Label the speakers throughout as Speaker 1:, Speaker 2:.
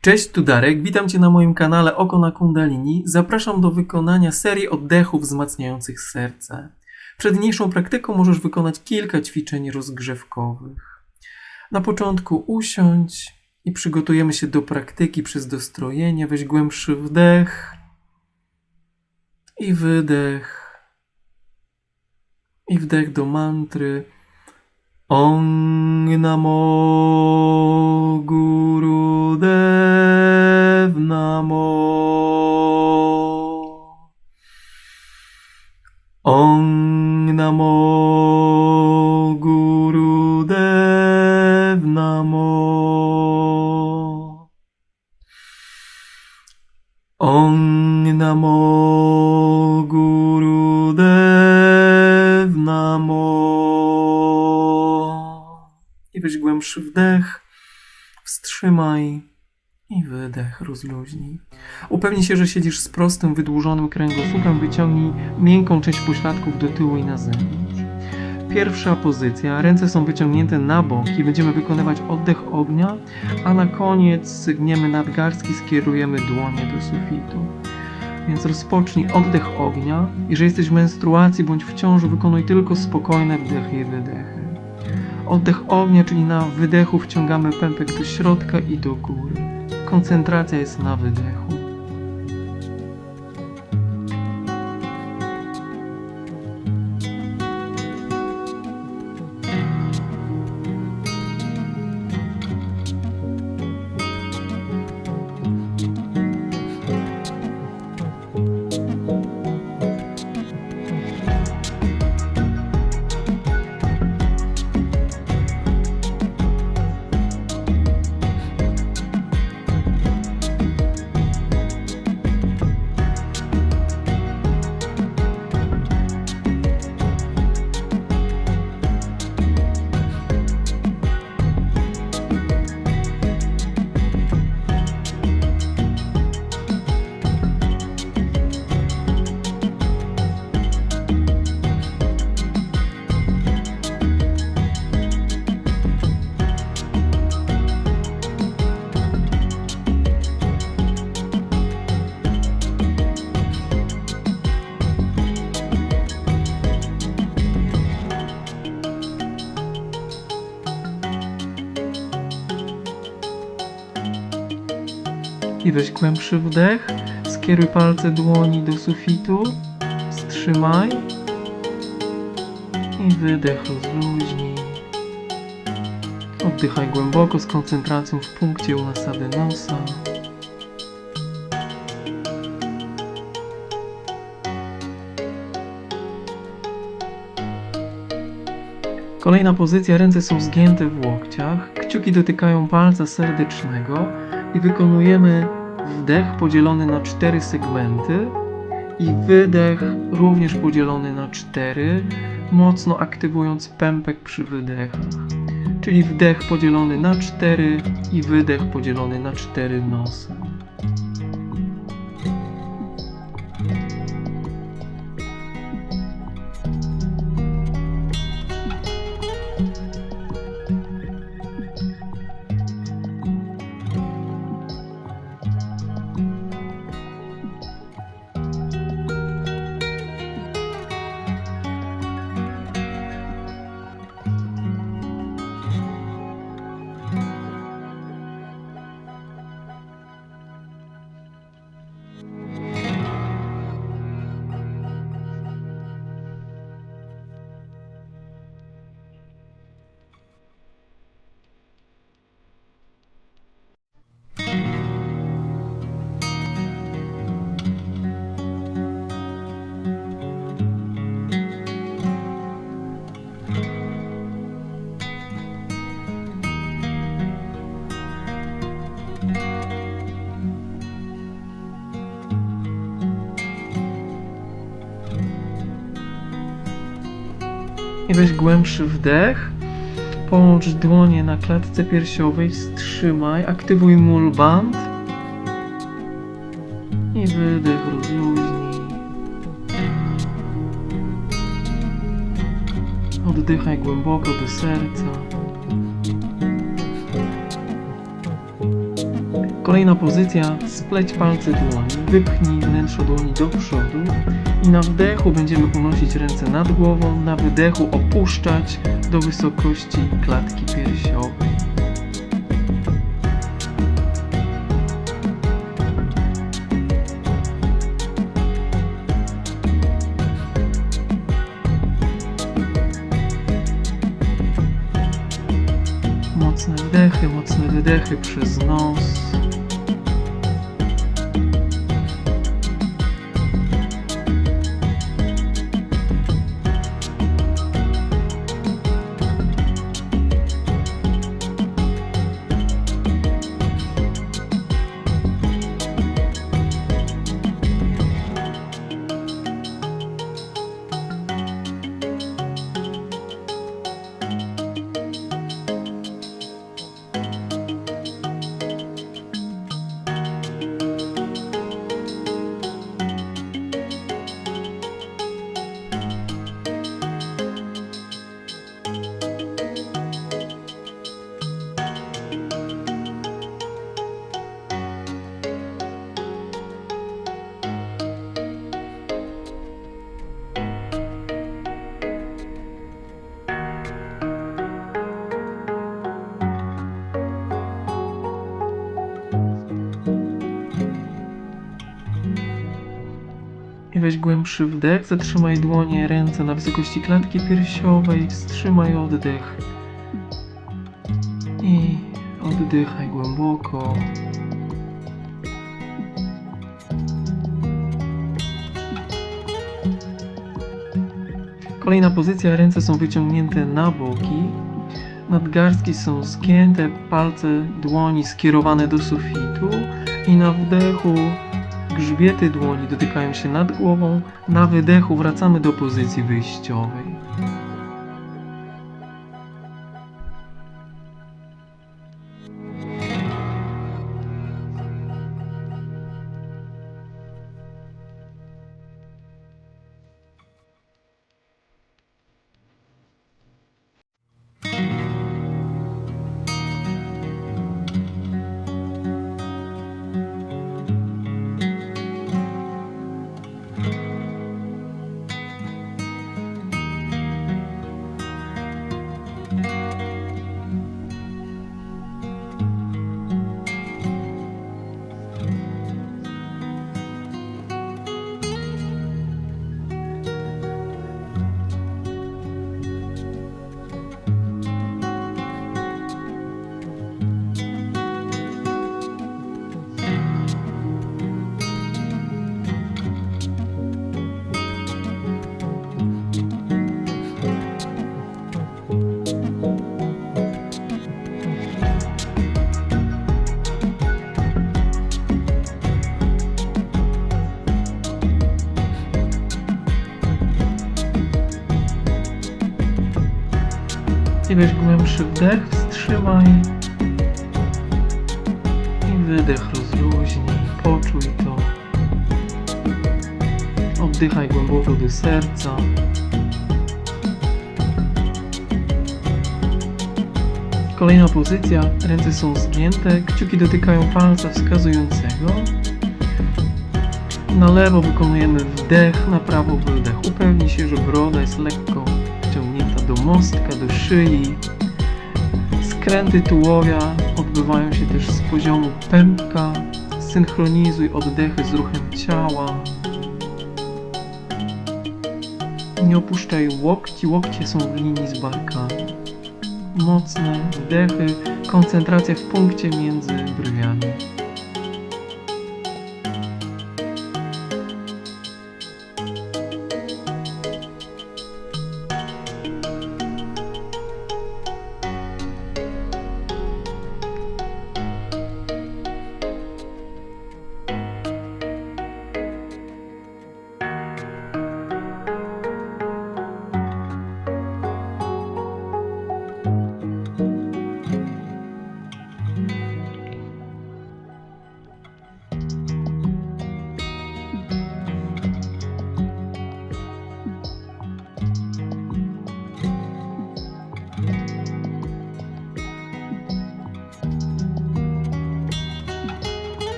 Speaker 1: Cześć, tu Darek, witam Cię na moim kanale Oko na Kundalini. Zapraszam do wykonania serii oddechów wzmacniających serce. Przed niniejszą praktyką możesz wykonać kilka ćwiczeń rozgrzewkowych. Na początku usiądź i przygotujemy się do praktyki przez dostrojenie. Weź głębszy wdech i wydech. I wdech do mantry. Ong Namo Guru Dev Namo. Ong Namo rozluźnij. Upewnij się, że siedzisz z prostym, wydłużonym kręgosłupem, wyciągnij miękką część pośladków do tyłu i na zewnątrz. Pierwsza pozycja, ręce są wyciągnięte na bok i będziemy wykonywać oddech ognia, a na koniec sygniemy nadgarstki, skierujemy dłonie do sufitu. Więc rozpocznij oddech ognia. Jeżeli jesteś w menstruacji bądź w ciąży, wykonuj tylko spokojne wdechy i wydechy. Oddech ognia, czyli na wydechu wciągamy pępek do środka i do góry. Koncentracja jest na wydechu. I weź głębszy wdech. Skieruj palce dłoni do sufitu. Wstrzymaj. I wydech rozluźnij. Oddychaj głęboko z koncentracją w punkcie u nasady nosa. Kolejna pozycja, ręce są zgięte w łokciach, kciuki dotykają palca serdecznego i wykonujemy wdech podzielony na cztery segmenty i wydech również podzielony na cztery, mocno aktywując pępek przy wydechach. Czyli wdech podzielony na cztery i wydech podzielony na cztery nosem. Weź głębszy wdech. Połącz dłonie na klatce piersiowej, wstrzymaj, aktywuj mul band. I wydech rozluźnij. Oddychaj głęboko do serca. Kolejna pozycja, spleć palce dłoni, wypchnij wnętrze dłoni do przodu i na wdechu będziemy unosić ręce nad głową, na wydechu opuszczać do wysokości klatki piersiowej. Mocne wdechy, mocne wydechy przez nos. Weź głębszy wdech, zatrzymaj dłonie, ręce na wysokości klatki piersiowej, wstrzymaj oddech. I oddychaj głęboko. Kolejna pozycja, ręce są wyciągnięte na boki. Nadgarstki są zgięte, palce dłoni skierowane do sufitu i na wdechu Grzbiety dłoni dotykają się nad głową, na wydechu wracamy do pozycji wyjściowej. Weź głębszy wdech, wstrzymaj. I wydech rozluźnij, poczuj to. Oddychaj głęboko do serca. Kolejna pozycja, ręce są zgięte, kciuki dotykają palca wskazującego. Na lewo wykonujemy wdech, na prawo wydech. Upewnij się, że broda jest lekko mostka, do szyi. Skręty tułowia odbywają się też z poziomu pępka. Synchronizuj oddechy z ruchem ciała. Nie opuszczaj łokci, łokcie są w linii z barkami. Mocne wdechy, koncentracja w punkcie między brwiami.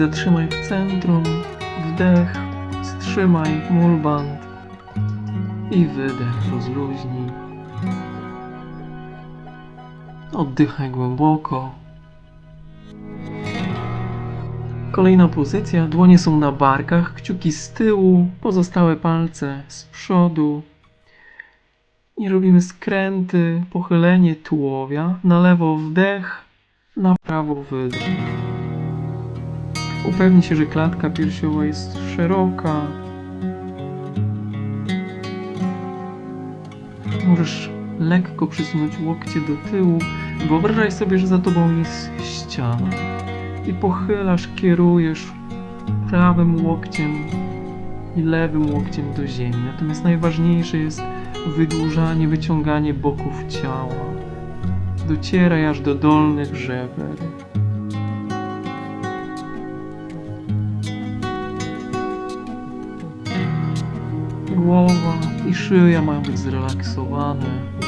Speaker 1: Zatrzymaj w centrum. Wdech. Wstrzymaj mulband. I wydech rozluźnij. Oddychaj głęboko. Kolejna pozycja. Dłonie są na barkach, kciuki z tyłu, pozostałe palce z przodu. I robimy skręty, pochylenie tułowia. Na lewo wdech, na prawo wydech. Upewnij się, że klatka piersiowa jest szeroka. Możesz lekko przysunąć łokcie do tyłu. Wyobrażaj sobie, że za tobą jest ściana. I pochylasz, kierujesz prawym łokciem i lewym łokciem do ziemi. Natomiast najważniejsze jest wydłużanie, wyciąganie boków ciała. Docieraj aż do dolnych żeber. Głowa i szyja mają być zrelaksowane.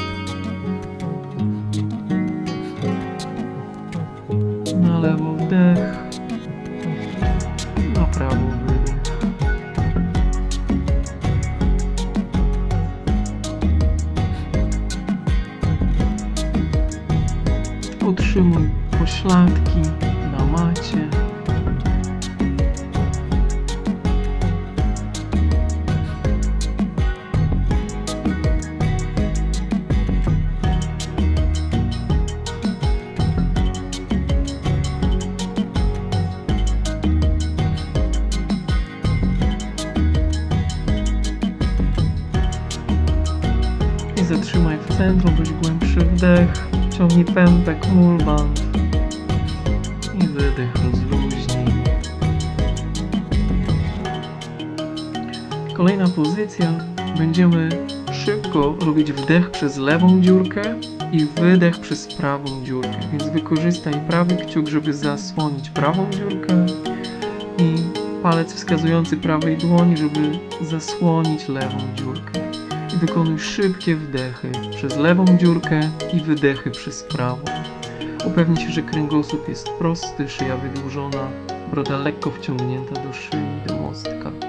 Speaker 1: Ciągnij pępek, mulband i wydech rozluźnij. Kolejna pozycja. Będziemy szybko robić wdech przez lewą dziurkę i wydech przez prawą dziurkę. Więc wykorzystaj prawy kciuk, żeby zasłonić prawą dziurkę i palec wskazujący prawej dłoni, żeby zasłonić lewą dziurkę i wykonuj szybkie wdechy przez lewą dziurkę i wydechy przez prawą. Upewnij się, że kręgosłup jest prosty, szyja wydłużona, broda lekko wciągnięta do szyi, do mostka.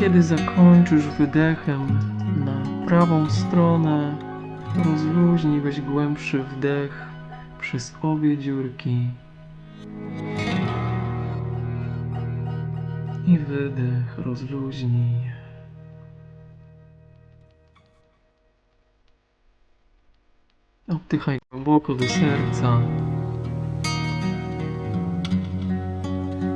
Speaker 1: Kiedy zakończysz wydechem na prawą stronę, rozluźnij, weź głębszy wdech przez obie dziurki. I wydech, rozluźnij. Oddychaj głęboko do serca.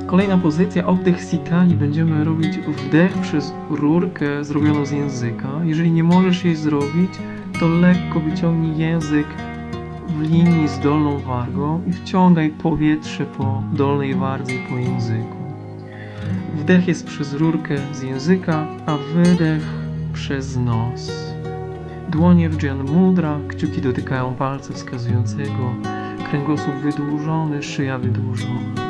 Speaker 1: Kolejna pozycja, oddech sitani. Będziemy robić wdech przez rurkę zrobioną z języka. Jeżeli nie możesz jej zrobić, to lekko wyciągnij język w linii z dolną wargą i wciągaj powietrze po dolnej wardze i po języku. Wdech jest przez rurkę z języka, a wydech przez nos. Dłonie w Jan Mudra, kciuki dotykają palca wskazującego, kręgosłup wydłużony, szyja wydłużona.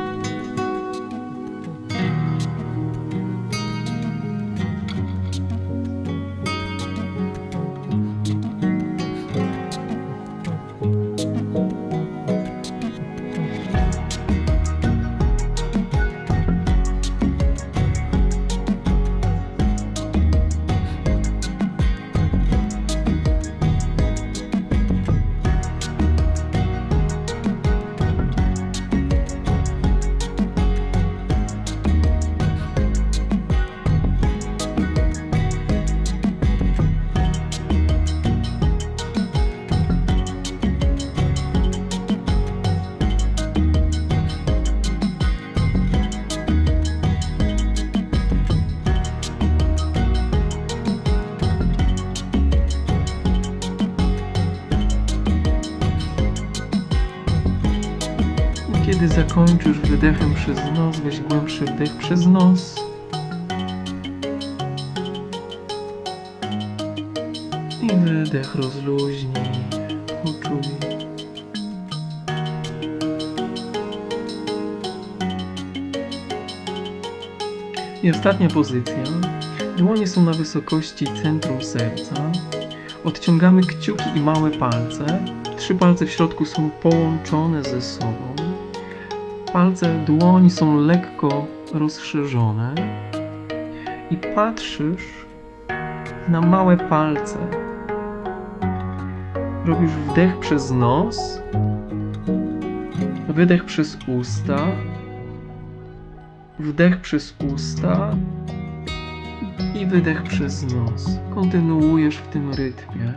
Speaker 1: Kiedy zakończysz wydechem przez nos, weź głębszy wdech przez nos. I wydech rozluźnij, poczuj. I ostatnia pozycja. Dłonie są na wysokości centrum serca. Odciągamy kciuki i małe palce. Trzy palce w środku są połączone ze sobą. Palce dłoni są lekko rozszerzone. I patrzysz na małe palce. Robisz wdech przez nos, wydech przez usta, wdech przez usta i wydech przez nos. Kontynuujesz w tym rytmie.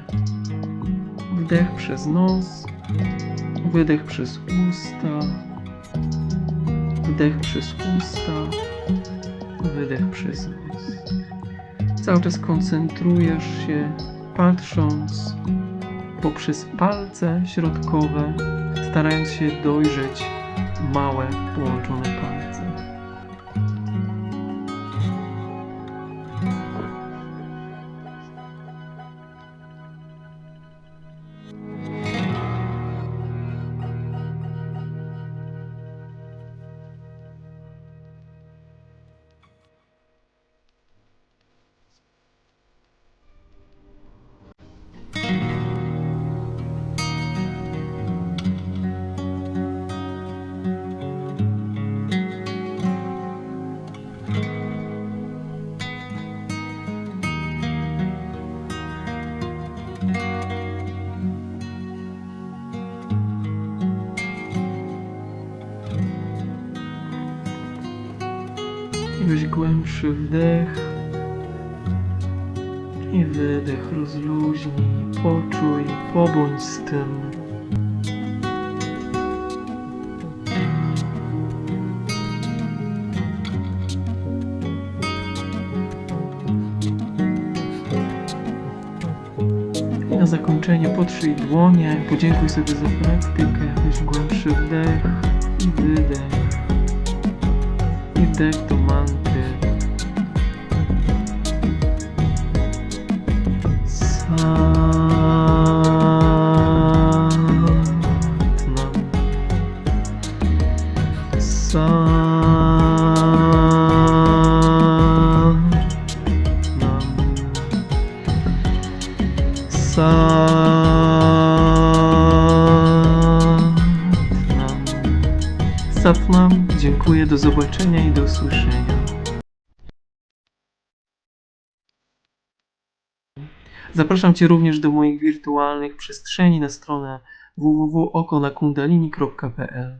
Speaker 1: Wdech przez nos, wydech przez usta, wdech przez usta, wydech przez nos. Cały czas koncentrujesz się, patrząc poprzez palce środkowe, starając się dojrzeć małe połączone palce. Głębszy wdech i wydech rozluźnij, poczuj, pobądź z tym. Na zakończenie potrzyj dłonie, podziękuj sobie za praktykę, weź głębszy wdech i wydech. I wdech do mantry. Satnam. Dziękuję, do zobaczenia i do usłyszenia. Zapraszam Cię również do moich wirtualnych przestrzeni na stronę www.okonakundalini.pl